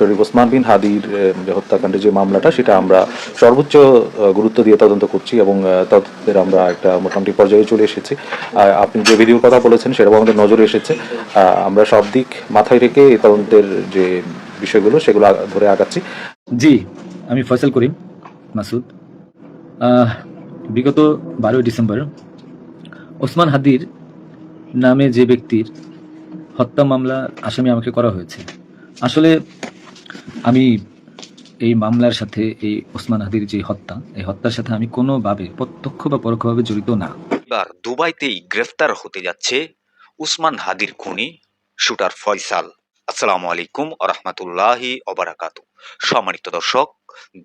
শরীফ ওসমান বিন হাদির যে হত্যাকাণ্ডের যে মামলাটা, সেটা আমরা সর্বোচ্চ গুরুত্ব দিয়ে তদন্ত করছি এবং তদন্তের আমরা একটা মোটামুটি পর্যায়ে চলে এসেছি। আপনি যে ভিডিওর কথা বলেছেন, সেটাও আমাদের নজরে এসেছে। আমরা সব দিক মাথায় রেখে এই তদন্তের যে বিষয়গুলো, সেগুলো ধরে আগাচ্ছি। জি, আমি ফয়সাল করিম মাসুদ। বিগত বারোই ডিসেম্বর, ওসমান হাদির নামে যে ব্যক্তির হত্যা মামলা আসামি আমাকে করা হয়েছে। আসলে আমি এই মামলার সাথে এই ওসমান হাদির যে হত্যা, এই হত্যার সাথে আমি কোনোভাবে, প্রত্যক্ষ বা পরোক্ষভাবে জড়িত না। এবার দুবাইতেই গ্রেফতার হতে যাচ্ছে উসমান হাদির খুনি, শুটার ফয়সাল। আসসালামু আলাইকুম আ রহমতুল্লাহি অবরাকাত সম্মানিত দর্শক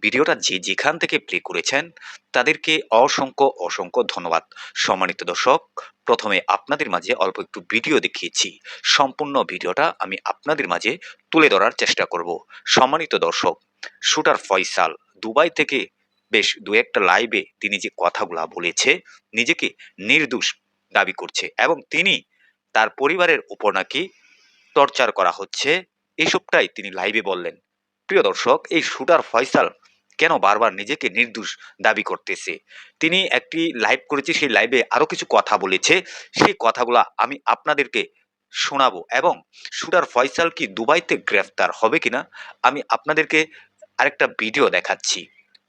ভিডিওটা যে যেখান থেকে প্লে করেছেন, তাদেরকে অসংখ্য অসংখ্য ধন্যবাদ। সম্মানিত দর্শক, প্রথমে আপনাদের মাঝে অল্প একটু ভিডিও দেখিয়েছি। সম্পূর্ণ ভিডিওটা আমি আপনাদের মাঝে তুলে ধরার চেষ্টা করব। সম্মানিত দর্শক, শুটার ফয়সাল দুবাই থেকে বেশ দু একটা লাইভে তিনি যে কথাগুলা বলেছে, নিজেকে নির্দোষ দাবি করছে এবং তিনি তার পরিবারের উপর নাকি টর্চার করা হচ্ছে, এসবটাই তিনি লাইভে বললেন। প্রিয় দর্শক, এই শুটার ফয়সাল কেন বারবার নিজেকে নির্দোষ দাবি করতেছে? তিনি একটি লাইভ করেছে, সেই লাইভে আরও কিছু কথা বলেছে। সেই কথাগুলো আমি আপনাদেরকে শোনাবো এবং শুটার ফয়সাল কি দুবাইতে গ্রেফতার হবে কিনা, আমি আপনাদেরকে আরেকটা ভিডিও দেখাচ্ছি।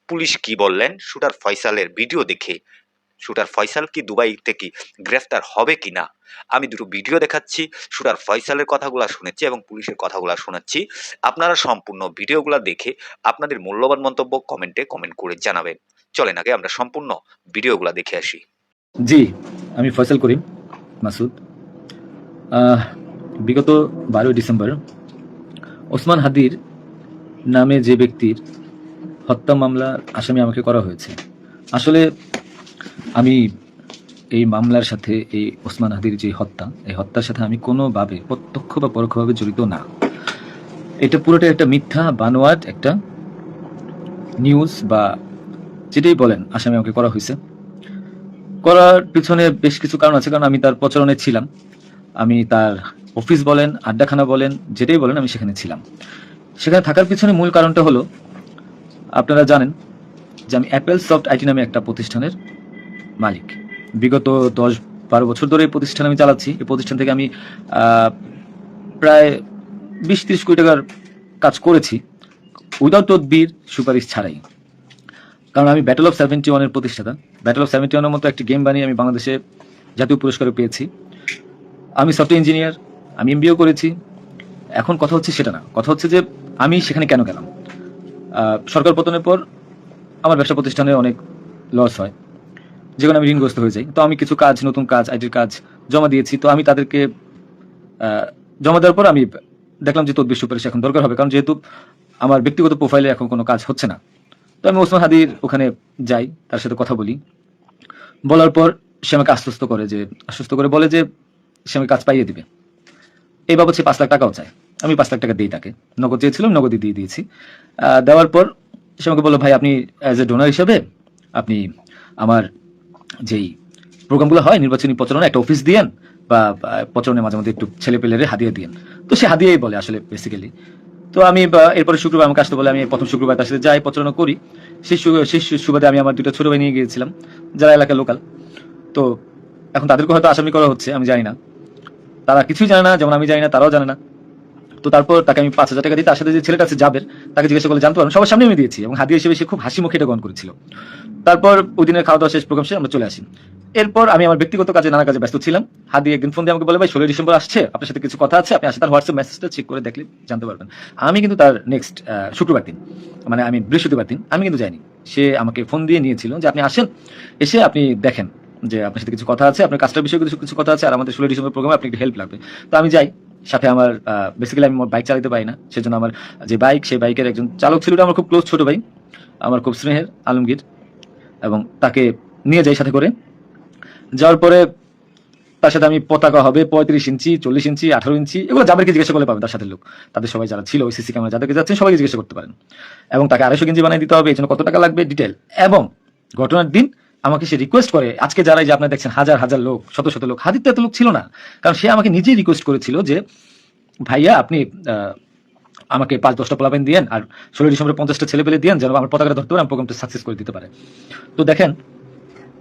পুলিশ কি বললেন? শুটার ফয়সালের ভিডিও দেখে শুটার ফয়সাল কি দুবাই থেকে গ্রেফতার হবে কি না? আমি দুটো ভিডিও দেখাচ্ছি, শুটার ফয়সালের কথাগুলো শুনেছি এবং পুলিশের কথাগুলো শোনাচ্ছি। আপনারা সম্পূর্ণ ভিডিওগুলো দেখে আপনাদের মূল্যবান মন্তব্য কমেন্টে কমেন্ট করে জানাবেন। চলেন আগে আমরা সম্পূর্ণ ভিডিওগুলো দেখে আসি। জি, আমি ফয়সাল করিম, মাসুদ। বিগত বারোই ডিসেম্বর ওসমান হাদির নামে যে ব্যক্তির হত্যা মামলা আসামি আমাকে করা হয়েছে। আসলে আমি এই মামলার সাথে এই ওসমান হাদির যে হত্যা, এই হত্যার সাথে আমি কোনোভাবে প্রত্যক্ষ বা পরোক্ষভাবে জড়িত না। এটা পুরোটা একটা মিথ্যা, বানোয়াট একটা নিউজ বা যেটাই বলেন, আসামি আমাকে করা হয়েছে। করার পিছনে বেশ কিছু কারণ আছে, কারণ আমি তার প্রচারণে ছিলাম। আমি তার অফিস বলেন, আড্ডাখানা বলেন, যেটাই বলেন, আমি সেখানে ছিলাম। সেখানে থাকার পিছনে মূল কারণটা হলো, আপনারা জানেন যে আমি অ্যাপেল সফট আইটি নামে একটা প্রতিষ্ঠানের মালিক। বিগত দশ বারো বছর ধরে এই প্রতিষ্ঠান আমি চালাচ্ছি। এই প্রতিষ্ঠান থেকে আমি প্রায় বিশ ত্রিশ কোটি টাকার কাজ করেছি। উইদাউট তদবির সুপারিশ ছাড়াই। কারণ আমি ব্যাটল অফ সেভেন্টি ওয়ানের প্রতিষ্ঠাতা। ব্যাটল অফ সেভেন্টি ওয়ানের মতো একটি গেম বানিয়ে আমি বাংলাদেশে জাতীয় পুরস্কারও পেয়েছি। আমি সফটওয়্যার ইঞ্জিনিয়ার আমি এমবিও করেছি। এখন কথা হচ্ছে সেটা না। কথা হচ্ছে যে আমি সেখানে কেন গেলাম? সরকার পতনের পর আমার ব্যবসা প্রতিষ্ঠানে অনেক লস হয়। যেখানে আমি ঋণগ্রস্ত হয়ে যাই। তো আমি কিছু কাজ, নতুন কাজ আইটির কাজ জমা দিয়েছি। তো আমি তাদেরকে জমা দেওয়ার পর আমি দেখলাম যে তদবির সুপারিশ এখন দরকার হবে। কারণ যেহেতু আমার ব্যক্তিগত প্রোফাইলে এখন কোনো কাজ হচ্ছে না। তো আমি ওসমান হাদির ওখানে যাই, তার সাথে কথা বলি। বলার পর সে আমাকে আশ্বস্ত করে যে, আশ্বস্ত করে বলে যে, সে আমাকে কাজ পাইয়ে দিবে। এই বাবদ সে পাঁচ লাখ টাকাও চায়। আমি পাঁচ লাখ টাকা দিই তাকে। নগদ চেয়েছিলাম, নগদই দিয়ে দিয়েছি। দেওয়ার পর সে আমাকে বলল, ভাই, আপনি অ্যাজ এ ডোনার হিসেবে আপনি আমার যেই প্রোগ্রামগুলো হয়, নির্বাচনী প্রচারণা একটা অফিস দিয়েন বা প্রচারণে মাঝে মধ্যে একটু ছেলে পেলেরে হাদিয়ে দিয়েন। তো সে হাদিয়েই বলে আসলে বেসিক্যালি তো আমি এরপরে শুক্রবার আমাকে আসতে বলে, আমি প্রথম শুক্রবার তার সাথে যাই প্রচারণা করি। সেই সেই সুবাদে আমি আমার দুটো ছোট ভাই নিয়ে গিয়েছিলাম, যারা এলাকার লোকাল তো এখন তাদেরকে হয়তো আসামি করা হচ্ছে, আমি জানি না। তারা কিছুই জানে না, যেমন আমি জানি না, তারাও জানে না। তো তারপর তাকে আমি পাঁচ হাজার টাকা দিই তার সাথে যে ছেলেটা আছে যাবের তাকে জিজ্ঞাসা করলে জানতে পারবেন সবার সামনে আমি দিয়েছি এবং হাদিয়া হিসেবে সে খুব হাসি মুখে এটা গ্রহণ করেছিল। তারপর ওই দিনের খাওয়া দাওয়া শেষ প্রোগ্রাম আমরা চলে আসি। এরপর আমি আমার ব্যক্তিগত কাজে, নানা কাজে ব্যস্ত ছিলাম। হাদি একদিন ফোন দিয়ে আমাকে বলে, ভাই, ষোলোই ডিসেম্বর আসছে, আপনার সাথে কিছু কথা আছে, আপনি আসে তার হোয়াটসঅ্যাপ মেসেজটা চেক করে দেখলে জানতে পারবেন। আমি কিন্তু তার নেক্সট শুক্রবার দিন মানে আমি বৃহস্পতিবার দিন, আমি কিন্তু যাইনি। সে আমাকে ফোন দিয়ে নিয়েছিল যে, আপনি আসেন, এসে আপনি দেখেন যে আপনার সাথে কিছু কথা আছে, আপনার কাজটার বিষয়ে কিছু কিছু কথা আছে, আর আমাদের ষোলোই ডিসেম্বর প্রোগ্রামে আপনি একটু হেল্প লাগবে। তো আমি যাই সাথে আমার বেসিক্যালি আমি বাইক চালাতে পারি না, সেজন্য আমার যে বাইক সেই বাইকের একজন চালক ছিল আমার খুব ক্লোজ ছোট ভাই, আমার খুব স্নেহের আলমগীর, এবং তাকে নিয়ে যাই সাথে করে। যাওয়ার পরে তার সাথে আমি পতাকা হবে, পঁয়ত্রিশ ইঞ্চি, চল্লিশ ইঞ্চি, আঠারো ইঞ্চি, এগুলো যাদেরকে জিজ্ঞাসা করলে পাবেন তার সাথে লোক। তাদের সবাই যারা ছিল ওই সিসি ক্যামেরা যাদেরকে যাচ্ছেন, সবাইকে জিজ্ঞাসা করতে পারেন। এবং তাকে আড়াইশো ইঞ্চি বানিয়ে দিতে হবে, এই জন্য কত টাকা লাগবে ডিটেল এবং ঘটনার দিন আমাকে সে রিকোয়েস্ট করে, আজকে যারা এই যে আপনারা দেখছেন, হাজার হাজার লোক, শত শত লোক হাদির তো এত লোক ছিল না। কারণ সে আমাকে নিজেই রিকোয়েস্ট করেছিল যে, ভাইয়া, আপনি আমাকে পাঁচ দশটা পোলাপেন দিয়েন আর ষোলো ডিসেম্বরে পঞ্চাশটা ছেলে পেলে দিয়েন, যেন আমার পতাকাটা ধরতে পারে, আমি প্রোগ্রামটা সাকসেস করে দিতে পারে। তো দেখেন,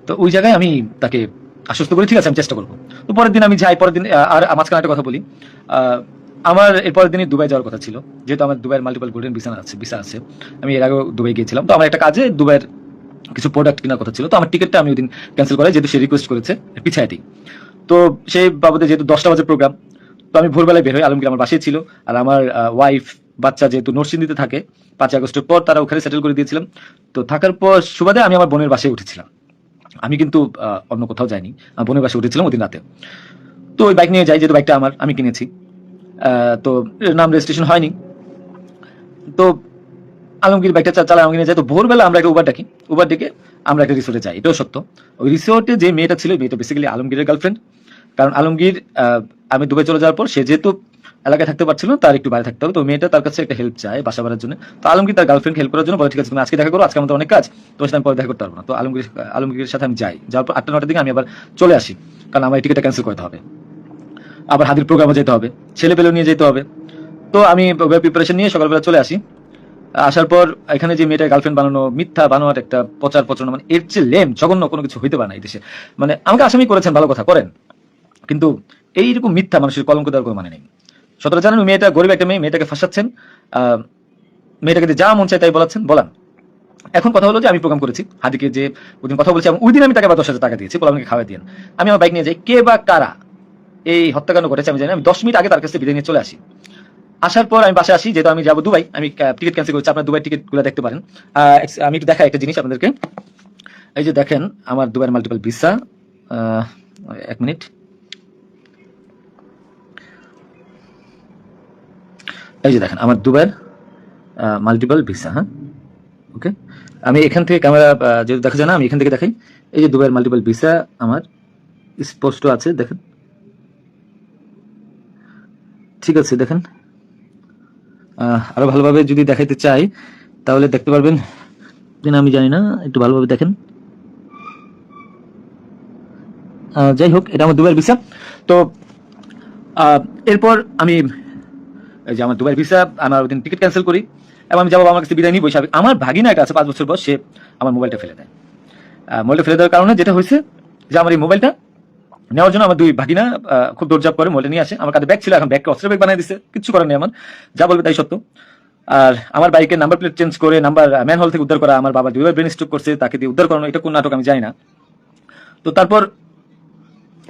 তো ওই জায়গায় আমি তাকে আশ্বস্ত করি, ঠিক আছে, আমি চেষ্টা করব। তো পরের দিন আমি যাই, পরের দিন আর মাঝখানে একটা কথা বলি। আমার এর পরের দিনই দুবাই যাওয়ার কথা ছিল। যেহেতু আমার দুবাইয়ের মাল্টিপল গোল্ডেন ভিসা আছে ভিসা আছে, আমি এর আগেও দুবাই গিয়েছিলাম। তো আমার একটা কাজে দুবাইয়ের কিছু প্রোডাক্ট কেনার কথা ছিল, তো আমার টিকিটটা আমি ওই দিন ক্যান্সেল করাই, যেহেতু সে রিকোয়েস্ট করেছে পিছায় দিই তো সেই বাবদে যেহেতু দশটা বাজে প্রোগ্রাম তো আমি ভোরবেলায় বের হই, আলমগীর আমার বাসায় ছিল, আর আমার ওয়াইফ বাচ্চা যেহেতু নরসিংদীতে থাকে, পাঁচ আগস্টের পর তারা ওখানে সেটেল করে দিয়েছিলাম। তো থাকার পর সুবাদে আমি আমার বোনের বাসায় উঠেছিলাম। আমি কিন্তু অন্য কোথাও যাইনি, আমার বোনের বাসায় উঠেছিলাম ওদিন রাতে। তো ওই বাইক নিয়ে যাই, যেহেতু বাইকটা আমার, আমি কিনেছি। তো নাম রেজিস্ট্রেশন হয়নি। তো আলমগীর বাইকটা চালায় নিয়ে যায় তো ভোরবেলা আমরা একটা উবার ডাকি উবার ডেকে আমরা একটা রিসোর্টে যাই। এটাও সত্য। ওই রিসোর্টে যে মেয়েটা ছিল মেয়েটা বেসিক্যালি আলমগীরের গার্লফ্রেন্ড কারণ আলমগীর আমি দুবাই চলে যাওয়ার পর সে যেহেতু এলাকায় থাকতে পারছিল না, তার একটু বাইরে থাকতে হবে। তো মেয়েটা তার কাছে একটা হেল্প চায় বাসা বাড়ার জন্য। তো আলমগীর তার গার্লফ্রেন্ড হেল্প করার জন্য বলে ঠিক আছে তুমি আজকে দেখা করো আজকে আমাদের অনেক কাজ। তোমার সাথে আমি পরে দেখা করতে পারব না। তো আলমগীর আলমগীরের সাথে আমি যাই। যাওয়ার পর আটটা নটার দিকে আমি আবার চলে আসি। কারণ আমার টিকিটটা ক্যান্সেল করতে হবে। আবার হাদির প্রোগ্রামে যেতে হবে। ছেলে পেলেও নিয়ে যেতে হবে। তো আমি প্রিপারেশন নিয়ে সকালবেলা চলে আসি। আসার পর এখানে যে মেয়েটা গার্লফ্রেন্ড বানানো মিথ্যা বানোয়ার একটা প্রচার প্রচারণা মানে এর চেয়ে লেম জঘন্য কোনো কিছু হইতে পারে না দেশে। মানে আমাকে আসামি করেছেন, ভালো কথা, করেন। কিন্তু এইরকম মিথ্যা মানুষের কলঙ্ক দেওয়ার কোনো মানে নেই। সতেরো জানেন মেয়েটা গরিব একটা মেয়ে, মেয়েটাকে ফাঁসাচ্ছেন। মেয়েটাকে যে যা মন চায় তাই বলাচ্ছেন, বলান। এখন কথা হলো যে আমি প্রোগ্রাম করেছি, হাদিকে যে ওই কথা বলেছি ওই দিন আমি তাকে আবার দশ হাজার টাকা দিয়েছি, বলে আমাকে খাওয়াই দিন আমি আমার বাইক নিয়ে যাই, কে বা কারা এই হত্যাকাণ্ড ঘটেছে আমি জানি আমি দশ মিনিট আগে তার কাছে বিদায় নিয়ে চলে আসি। আসার পর আমি বাসায় আসি, যেহেতু আমি যাব দুবাই, আমি টিকিট ক্যান্সেল করছি। আপনার দুবাই টিকিটগুলো দেখতে পারেন। আমি একটু দেখাই একটা জিনিস আপনাদেরকে। এই যে দেখেন, আমার দুবাইয়ের মাল্টিপল ভিসা এক মিনিট। এই যে দেখেন, আমার দুবাইয়ের মাল্টিপল ভিসা হ্যাঁ? ওকে আমি এখান থেকে ক্যামেরা যেহেতু দেখা যায় না, আমি এখান থেকে দেখাই। এই যে দুবাইয়ের মাল্টিপল ভিসা আমার স্পষ্ট আছে, দেখেন। ঠিক আছে, দেখেন। আরও ভালোভাবে যদি দেখাইতে চাই, তাহলে দেখতে পারবেন। কিনা আমি জানি না, একটু ভালোভাবে দেখেন। যাই হোক, এটা আমার দুবাইয়ের ভিসা। তো এরপর আমি যে আমার দুবার ভিসা আমার ওদিন টিকিট ক্যান্সেল করি, এবং আমি যাব, আমার কাছে বিদায় নিই বৈশাখ আমার ভাগিনা একটা আছে, পাঁচ বছর বয়স, সে আমার মোবাইলটা ফেলে দেয়। মোবাইলটা ফেলে দেওয়ার কারণে যেটা হয়েছে যে আমার এই মোবাইলটা নেওয়ার জন্য আমার দুই ভাগিনা খুব দৌড়জাপ করে মোবাইলটা নিয়ে আসে। আমার কাছে ব্যাগ ছিল, এখন ব্যাগকে অস্ত্র ব্যাগ বানিয়ে দিছে। কিছু করার নেই আমার। যা বলবে তাই সত্য। আর আমার বাইকের নাম্বার প্লেট চেঞ্জ করে নাম্বার ম্যান হল থেকে উদ্ধার করা, আমার বাবা দুইবার ব্রেন স্ট্রোক করছে, তাকে দিয়ে উদ্ধার করানো, এটা কোন নাটক আমি জানি না। তো তারপর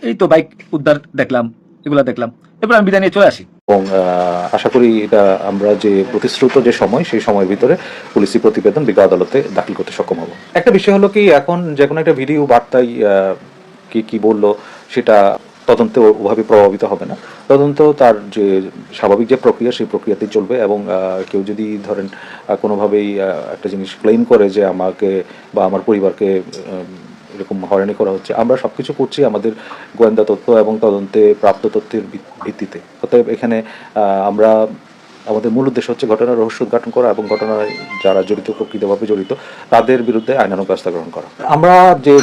এই তো বাইক উদ্ধার দেখলাম, এগুলা দেখলাম। এরপর আমি বিদায় নিয়ে চলে আসি। এবং আশা করি এটা আমরা যে প্রতিশ্রুত যে সময়, সেই সময়ের ভিতরে পুলিশি প্রতিবেদন বিজ্ঞ আদালতে দাখিল করতে সক্ষম হব। একটা বিষয় হলো কি, এখন যে কোনো একটা ভিডিও বার্তায় কি কি বলল সেটা তদন্তে ওভাবে প্রভাবিত হবে না। তদন্ত তার যে স্বাভাবিক যে প্রক্রিয়া, সেই প্রক্রিয়াতেই চলবে এবং কেউ যদি ধরেন কোনোভাবেই একটা জিনিস ক্লেম করে যে আমাকে বা আমার পরিবারকে এরকম হয়রানি করা হচ্ছে, আমরা সব কিছু করছি আমাদের গোয়েন্দা তথ্য এবং তদন্তে প্রাপ্ত তথ্যের ভিত্তিতে। অতএব এখানে আমরা আমাদের মূল উদ্দেশ্য হচ্ছে ঘটনার রহস্য উদ্ঘাটন করা এবং ঘটনায় যারা জড়িত, প্রকৃতভাবে জড়িত, তাদের বিরুদ্ধে আইনানুগ ব্যবস্থা গ্রহণ করা। আমরা যে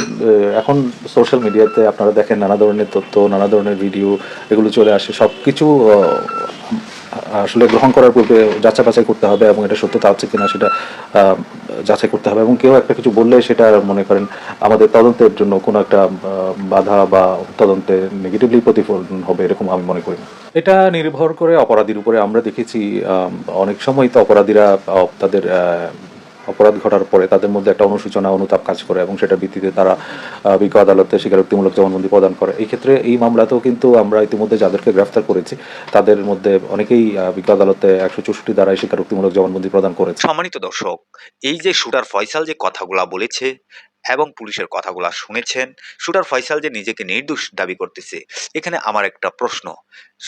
এখন সোশ্যাল মিডিয়াতে আপনারা দেখেন নানা ধরনের তথ্য, নানা ধরনের ভিডিও এগুলো চলে আসে। সব কিছু আসলে গ্রহণ করার পূর্বে যাচাই বাছাই করতে হবে এবং এটা সত্যতা আছে কিনা সেটা যাচাই করতে হবে এবং কেউ একটা কিছু বললে সেটা মনে করেন আমাদের তদন্তের জন্য কোনো একটা বাধা বা তদন্তে নেগেটিভলি প্রতিফলন হবে এরকম আমি মনে করি এটা নির্ভর করে অপরাধীর উপরে আমরা দেখেছি অনেক সময় তো অপরাধীরা তাদের অপরাধ ঘটার পরে তাদের মধ্যে একটা অনুসূচনা অনুতাপ কাজ করে এবং সেটার ভিত্তিতে তারা বিজ্ঞ আদালতে স্বীকারোক্তিমূলক জবানবন্দি প্রদান করে। এই ক্ষেত্রে এই মামলাতেও কিন্তু আমরা ইতিমধ্যে যাদেরকে গ্রেফতার করেছি, তাদের মধ্যে অনেকেই বিজ্ঞ আদালতে একশো চৌষট্টি দ্বারাই স্বীকারোক্তিমূলক জবানবন্দি প্রদান করেছে। সম্মানিত দর্শক, এই যে শুটার ফয়সাল যে কথাগুলা বলেছে এবং পুলিশের কথাগুলা শুনেছেন, শুটার ফয়সাল যে নিজেকে নির্দোষ দাবি করতেছে, এখানে আমার একটা প্রশ্ন।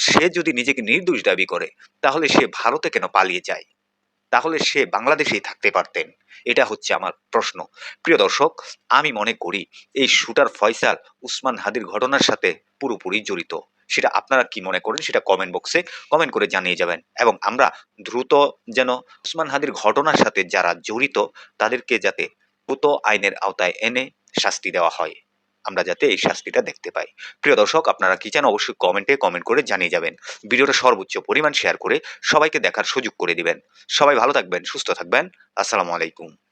সে যদি নিজেকে নির্দোষ দাবি করে, তাহলে সে ভারতে কেন পালিয়ে যায়? তাহলে সে বাংলাদেশেই থাকতে পারতেন। এটা হচ্ছে আমার প্রশ্ন। প্রিয় দর্শক, আমি মনে করি এই শুটার ফয়সাল, উসমান হাদির ঘটনার সাথে পুরোপুরি জড়িত। সেটা আপনারা কি মনে করেন সেটা কমেন্ট বক্সে কমেন্ট করে জানিয়ে যাবেন। এবং আমরা দ্রুত যেন উসমান হাদির ঘটনার সাথে যারা জড়িত, তাদেরকে যাতে দ্রুত আইনের আওতায় এনে শাস্তি দেওয়া হয়। আমরা যাতে এই শাস্তিটা দেখতে পাই। প্রিয় দর্শক, আপনারা কি চান অবশ্যই কমেন্টে কমেন্ট করে জানিয়ে যাবেন। ভিডিওটা সর্বোচ্চ পরিমাণ শেয়ার করে সবাইকে দেখার সুযোগ করে দিবেন। সবাই ভালো থাকবেন, সুস্থ থাকবেন। আসসালামু আলাইকুম।